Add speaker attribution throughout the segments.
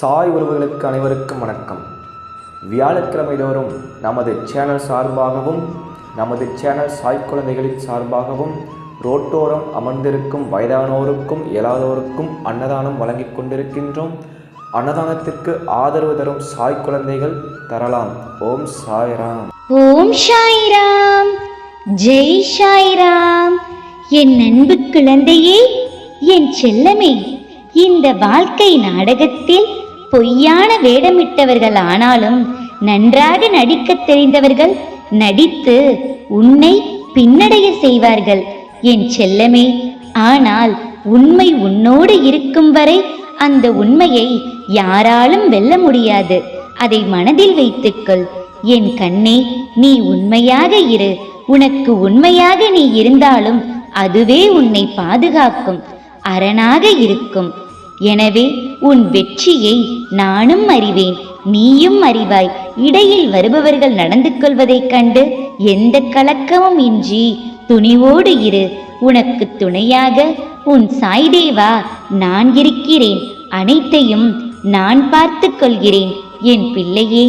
Speaker 1: சாய் உறவுகளுக்கு அனைவருக்கும் வணக்கம். வியாழக்கிழமை தோறும் நமது சேனல் சார்பாகவும் நமது சேனல் சாய் குழந்தைகளின் சார்பாகவும் ரோட்டோரம் அமர்ந்திருக்கும் வயதானோருக்கும் இயலாதோருக்கும் அன்னதானம் வழங்கிக் கொண்டிருக்கின்றோம். அன்னதானத்திற்கு ஆதரவு தரும் சாய் குழந்தைகள் தரலாம். ஓம் சாய்ராம்
Speaker 2: ஓம் சாய்ராம் ஜெய் சாய்ராம் என் அன்பு குழந்தையே என் செல்லமே இந்த வாழ்க்கை நாடகத்தில் பொய்யான வேடமிட்டவர்கள் ஆனாலும் நன்றாக நடிக்கத் தெரிந்தவர்கள் நடித்து உன்னை பின்னடைய செய்வார்கள். என் செல்லமே ஆனால் உண்மை உன்னோடு இருக்கும் வரை அந்த உண்மையை யாராலும் வெல்ல முடியாது. அதை மனதில் வைத்துக்கொள். என் கண்ணே நீ உண்மையாக இரு. உனக்கு உண்மையாக நீ இருந்தாலும் அதுவே உன்னை பாதுகாக்கும். அரணாக இருக்கும். எனவே உன் வெற்றியை நானும் அறிவேன். நீயும் அறிவாய். இடையில் வருபவர்கள் நடந்து கொள்வதைக் கண்டு எந்த கலக்கமும் இன்றி துணிவோடு இரு. உனக்கு துணையாக உன் சாய்தேவா நான் இருக்கிறேன். அனைத்தையும் நான் பார்த்து கொள்கிறேன். என் பிள்ளையே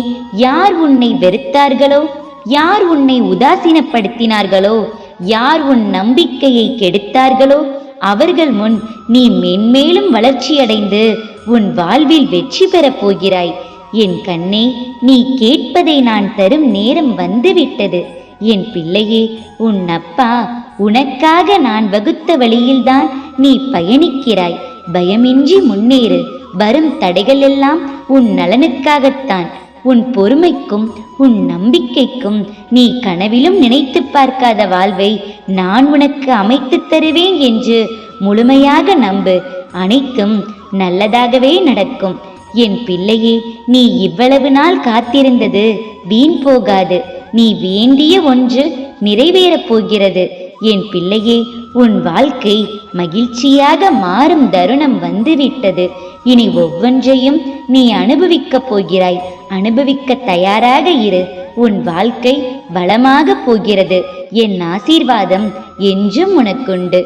Speaker 2: யார் உன்னை வெறுத்தார்களோ யார் உன்னை உதாசீனப்படுத்தினார்களோ யார் உன் நம்பிக்கையை கெடுத்தார்களோ அவர்கள் முன் நீ மென்மேலும் வளர்ச்சியடைந்து உன் வாழ்வில் வெற்றி பெறப் போகிறாய். என் கண்ணே நீ கேட்பதை நான் தரும் நேரம் வந்துவிட்டது. என் பிள்ளையே உன் அப்பா உனக்காக நான் வகுத்த வழியில்தான் நீ பயணிக்கிறாய். பயமின்றி முன்னேறு. வரும் தடைகள் எல்லாம் உன் நலனுக்காகத்தான். உன் பொறுமைக்கும் உன் நம்பிக்கைக்கும் நீ கனவிலும் நினைத்து பார்க்காத வாழ்வை நான் உனக்கு அமைத்துத் தருவேன் என்று முழுமையாக நம்பு. அனைத்தும் நல்லதாகவே நடக்கும். என் பிள்ளையே நீ இவ்வளவு நாள் காத்திருந்தது வீண் போகாது. நீ வேண்டிய ஒன்று நிறைவேறப் போகிறது. என் பிள்ளையே உன் வாழ்க்கை மகிழ்ச்சியாக மாறும் தருணம் வந்துவிட்டது. இனி ஒவ்வொன்றையும் நீ அனுபவிக்கப் போகிறாய். அனுபவிக்க தயாராக இரு. உன் வாழ்க்கை வளமாக போகிறது. என் ஆசீர்வாதம் என்றும் உனக்குண்டு.